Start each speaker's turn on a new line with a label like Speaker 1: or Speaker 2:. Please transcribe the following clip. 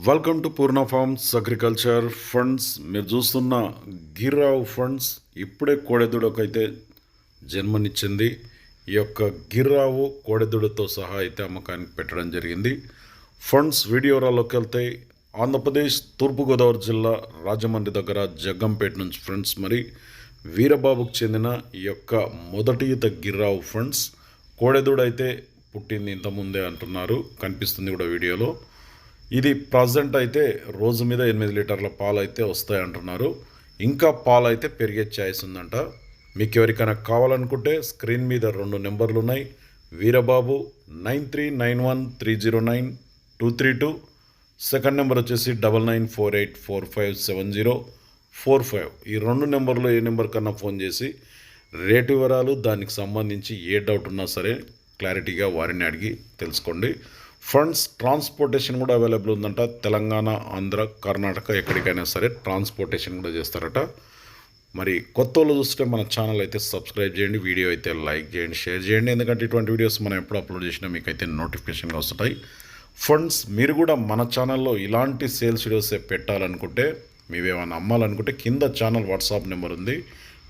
Speaker 1: Welcome to Purna farms agriculture funds మీరు చూస్తున్న గిర్రావు funds ఇప్పుడే కోడెదుడకైతే జన్మనిచ్చింది. ఈ యొక్క గిర్రావు కోడెదుడతో సహా అయితే అమ్మకానికి పెట్టడం జరిగింది. ఫండ్స్ వీడియోరాలోకి వెళ్తే ఆంధ్రప్రదేశ్ తూర్పుగోదావరి జిల్లా రాజమండ్రి దగ్గర జగ్గంపేట నుంచి ఫ్రెండ్స్ మరి వీరబాబుకు చెందిన ఈ యొక్క మొదటి ఈత గిర్రావు ఫండ్స్ కోడెదుడు అయితే పుట్టింది ఇంతకుముందే అంటున్నారు. కనిపిస్తుంది కూడా వీడియోలో. ఇది ప్రజెంట్ అయితే రోజు మీద ఎనిమిది లీటర్ల పాలు అయితే వస్తాయి అంటున్నారు ఇంకా పాలు అయితే పెరిగే ఛాయిస్ ఉందంట. మీకు ఎవరికైనా కావాలనుకుంటే స్క్రీన్ మీద రెండు నెంబర్లు ఉన్నాయి Veerababu nine three nine one three zero nine two three two. Second number వచ్చేసి double nine four eight four five seven zero four five. ఈ రెండు నెంబర్లో ఏ నెంబర్ కన్నా ఫోన్ చేసి రేటు వివరాలు దానికి సంబంధించి ఏ డౌట్ ఉన్నా సరే క్లారిటీగా వారిని అడిగి తెలుసుకోండి. ఫండ్స్ ట్రాన్స్పోర్టేషన్ కూడా అవైలబుల్ ఉందంట. తెలంగాణ ఆంధ్ర కర్ణాటక ఎక్కడికైనా సరే ట్రాన్స్పోర్టేషన్ కూడా చేస్తారట. మరి కొత్త వాళ్ళు చూస్తే మన ఛానల్ అయితే సబ్స్క్రైబ్ చేయండి వీడియో అయితే లైక్ చేయండి షేర్ చేయండి. ఎందుకంటే ఇటువంటి వీడియోస్ మనం ఎప్పుడు అప్లోడ్ చేసినా మీకు అయితే నోటిఫికేషన్గా వస్తుంటాయి. ఫండ్స్ మీరు కూడా మన ఛానల్లో ఇలాంటి సేల్స్ వీడియోస్ పెట్టాలనుకుంటే మీవేమైనా అమ్మాలనుకుంటే కింద ఛానల్ వాట్సాప్ నెంబర్ ఉంది.